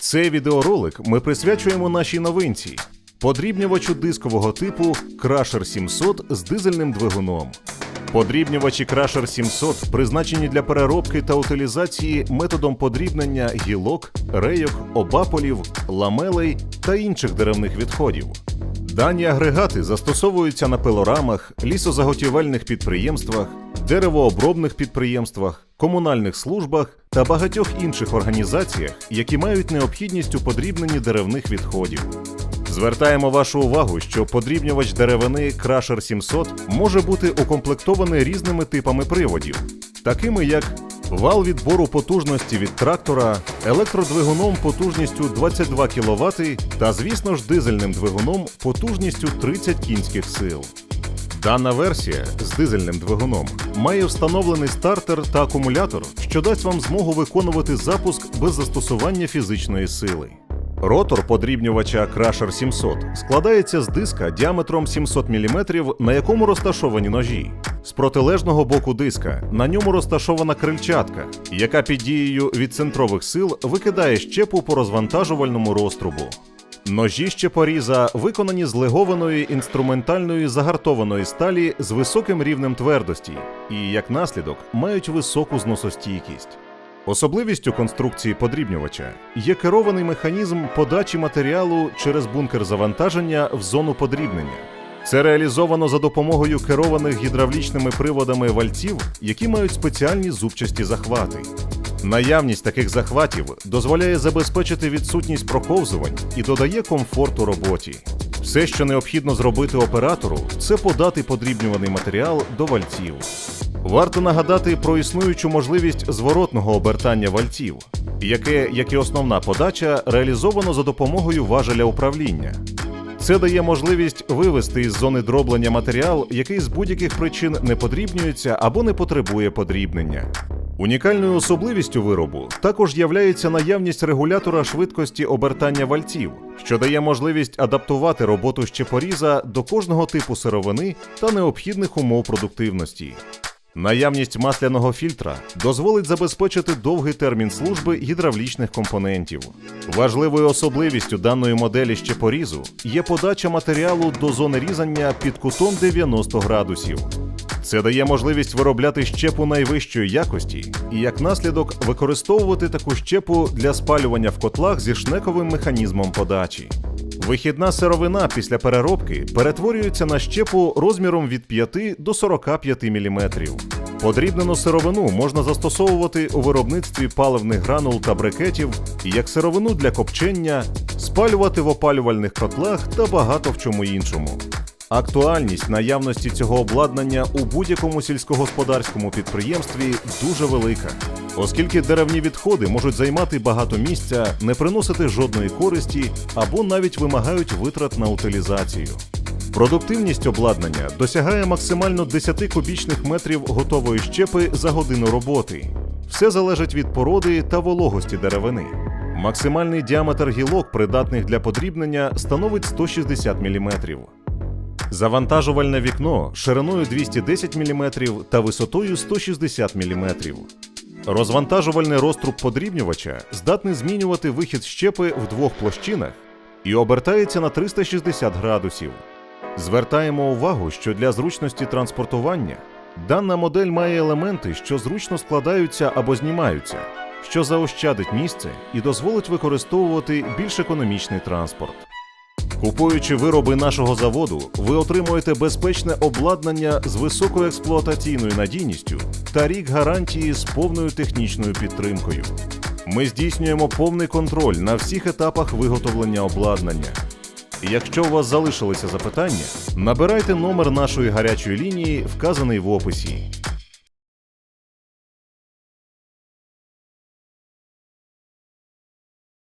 Цей відеоролик ми присвячуємо нашій новинці подрібнювачу дискового типу Crusher 700 з дизельним двигуном. Подрібнювачі Crusher 700 призначені для переробки та утилізації методом подрібнення гілок, рейок, обаполів, ламелей та інших деревних відходів. Дані агрегати застосовуються на пилорамах, лісозаготівельних підприємствах, деревообробних підприємствах, комунальних службах та багатьох інших організаціях, які мають необхідність у подрібненні деревних відходів. Звертаємо вашу увагу, що подрібнювач деревини Crusher 700 може бути укомплектований різними типами приводів, такими як вал відбору потужності від трактора, електродвигуном потужністю 22 кВт та, звісно ж, дизельним двигуном потужністю 30 кінських сил. Дана версія з дизельним двигуном має встановлений стартер та акумулятор, що дасть вам змогу виконувати запуск без застосування фізичної сили. Ротор подрібнювача Crusher 700 складається з диска діаметром 700 мм, на якому розташовані ножі. З протилежного боку диска на ньому розташована крильчатка, яка під дією відцентрових сил викидає щепу по розвантажувальному розтрубу. Ножі щепоріза виконані з легованої інструментальної загартованої сталі з високим рівнем твердості і, як наслідок, мають високу зносостійкість. Особливістю конструкції подрібнювача є керований механізм подачі матеріалу через бункер завантаження в зону подрібнення. Це реалізовано за допомогою керованих гідравлічними приводами вальців, які мають спеціальні зубчасті захвати. Наявність таких захватів дозволяє забезпечити відсутність проковзувань і додає комфорту роботі. Все, що необхідно зробити оператору, це подати подрібнюваний матеріал до вальців. Варто нагадати про існуючу можливість зворотного обертання вальців, яке, як і основна подача, реалізовано за допомогою важеля управління. Це дає можливість вивести із зони дроблення матеріал, який з будь-яких причин не подрібнюється або не потребує подрібнення. Унікальною особливістю виробу також являється наявність регулятора швидкості обертання вальців, що дає можливість адаптувати роботу щепоріза до кожного типу сировини та необхідних умов продуктивності. Наявність масляного фільтра дозволить забезпечити довгий термін служби гідравлічних компонентів. Важливою особливістю даної моделі щепорізу є подача матеріалу до зони різання під кутом 90 градусів. Це дає можливість виробляти щепу найвищої якості і, як наслідок, використовувати таку щепу для спалювання в котлах зі шнековим механізмом подачі. Вихідна сировина після переробки перетворюється на щепу розміром від 5 до 45 мм. Подрібнену сировину можна застосовувати у виробництві паливних гранул та брикетів, як сировину для копчення, спалювати в опалювальних котлах та багато в чому іншому. Актуальність наявності цього обладнання у будь-якому сільськогосподарському підприємстві дуже велика, оскільки деревні відходи можуть займати багато місця, не приносити жодної користі або навіть вимагають витрат на утилізацію. Продуктивність обладнання досягає максимально 10 кубічних метрів готової щепи за годину роботи. Все залежить від породи та вологості деревини. Максимальний діаметр гілок, придатних для подрібнення, становить 160 мм. Завантажувальне вікно шириною 210 мм та висотою 160 мм. Розвантажувальний розтруб подрібнювача здатний змінювати вихід щепи в двох площинах і обертається на 360 градусів. Звертаємо увагу, що для зручності транспортування дана модель має елементи, що зручно складаються або знімаються, що заощадить місце і дозволить використовувати більш економічний транспорт. Купуючи вироби нашого заводу, ви отримуєте безпечне обладнання з високою експлуатаційною надійністю та рік гарантії з повною технічною підтримкою. Ми здійснюємо повний контроль на всіх етапах виготовлення обладнання. Якщо у вас залишилися запитання, набирайте номер нашої гарячої лінії, вказаний в описі.